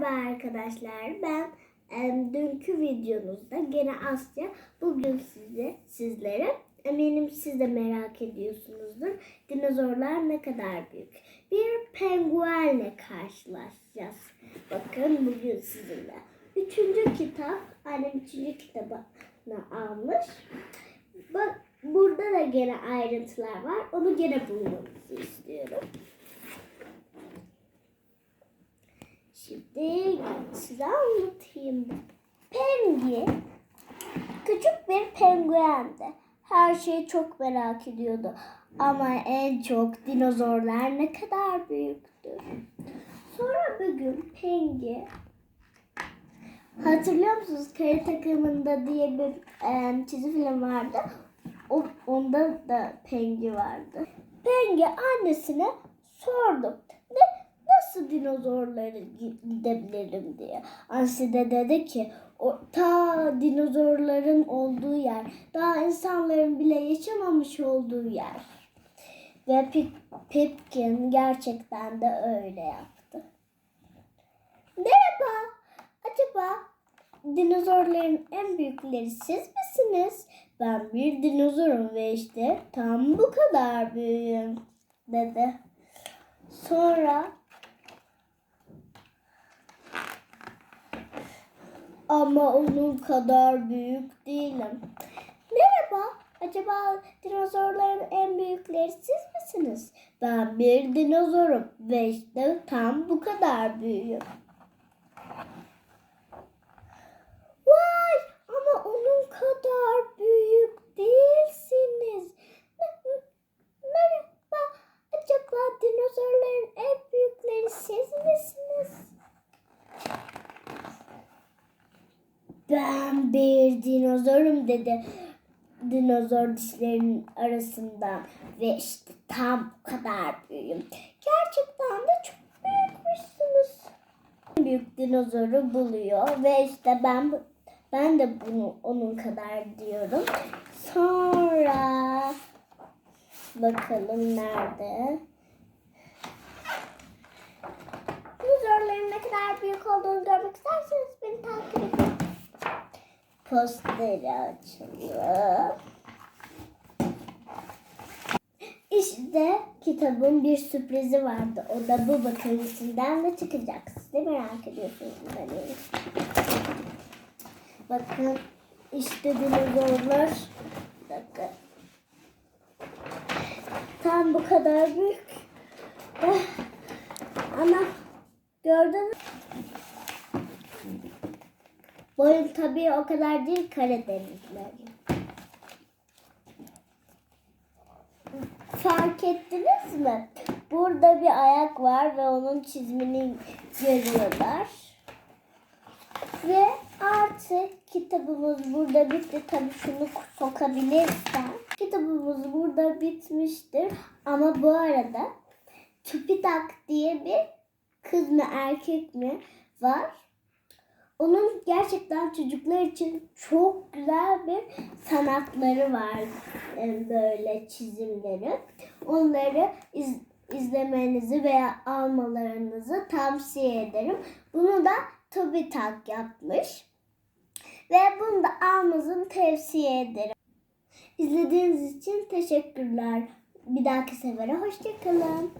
Merhaba arkadaşlar. Ben em, dünkü videomuzda gene Asya. Bugün size sizlere eminim siz de merak ediyorsunuzdur. Dinozorlar ne kadar büyük? Bir penguenle karşılaşacağız. Bakın bugün sizinle. Üçüncü kitap. Annem üçüncü kitabını almış. Bak burada da gene ayrıntılar var. Onu gene bulmamızı istiyorum. Şimdi size anlatayım. Pengi küçük bir penguendi. Her şeyi çok merak ediyordu. Ama en çok dinozorlar ne kadar büyüktür. Sonra bir gün Pengi hatırlıyor musunuz? Kare takımında diye bir e, çizgi film vardı. O, onda da Pengi vardı. Pengi annesine sordu. Ne, nasıl dinozorları gi- gidebilirim diye. Annesi de dedi ki o, ta dinozorların olduğu yer, daha insanların bile yaşamamış olduğu yer. Ve Pip- Pipkin gerçekten de öyle yaptı. Merhaba, acaba dinozorların en büyükleri siz misiniz? Ben bir dinozorum ve işte tam bu kadar büyüğüm dedi. Sonra ama onun kadar büyük değilim. Merhaba, acaba dinozorların en büyükleri siz misiniz? Ben bir dinozorum ve işte tam bu kadar büyüğüm. Vay ama onun kadar büyük değilsiniz. Me- Merhaba, acaba dinozorların en büyükleri siz misiniz? Ben bir dinozorum dedi. Dinozor dişlerinin arasından ve işte tam bu kadar büyüğüm. Gerçekten de çok büyükmüşsünüz. Büyük dinozoru buluyor ve işte ben ben de bunu onun kadar diyorum. Sonra bakalım nerede? Dinozorların ne kadar büyük olduğunu görmek isterseniz beni takip edin. Posteri açalım. İşte kitabın bir sürprizi vardı. O da bu bakın içinden de çıkacak. Siz de merak ediyorsunuz eminim. Bakın işte dinozorlar. Bakın. Tam bu kadar büyük. Eh, Ama gördünüz mü? Boyun tabii o kadar değil Karadenizlerin. Fark ettiniz mi? Burada bir ayak var ve onun çizimini görüyorlar. Ve artık kitabımız burada bitti. Tabii şunu sokabilirsen. Kitabımız burada bitmiştir. Ama bu arada Tupitak diye bir kız mı erkek mi var. Onun gerçekten çocuklar için çok güzel bir sanatları var. e, Böyle çizimleri. Onları iz- izlemenizi veya almalarınızı tavsiye ederim. Bunu da Tobitak yapmış. Ve bunu da almanızı tavsiye ederim. İzlediğiniz için teşekkürler. Bir dahaki sefere hoşçakalın.